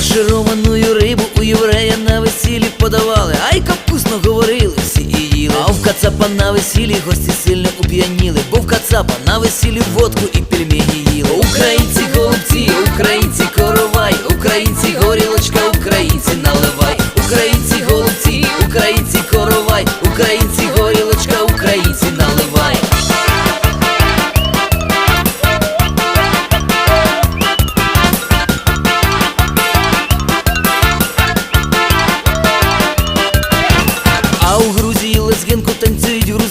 Шированую рибу у єврея на весіллі подавали сиділи, а в Кацапа на весіллі гості сильно уп'яніли, бо в Кацапа на весіллі водку і пельмені їли. Українці голубці, українці коровай, українці горілочка, українці наливай, українці голубці, українці. лезгинку танцюють грузи.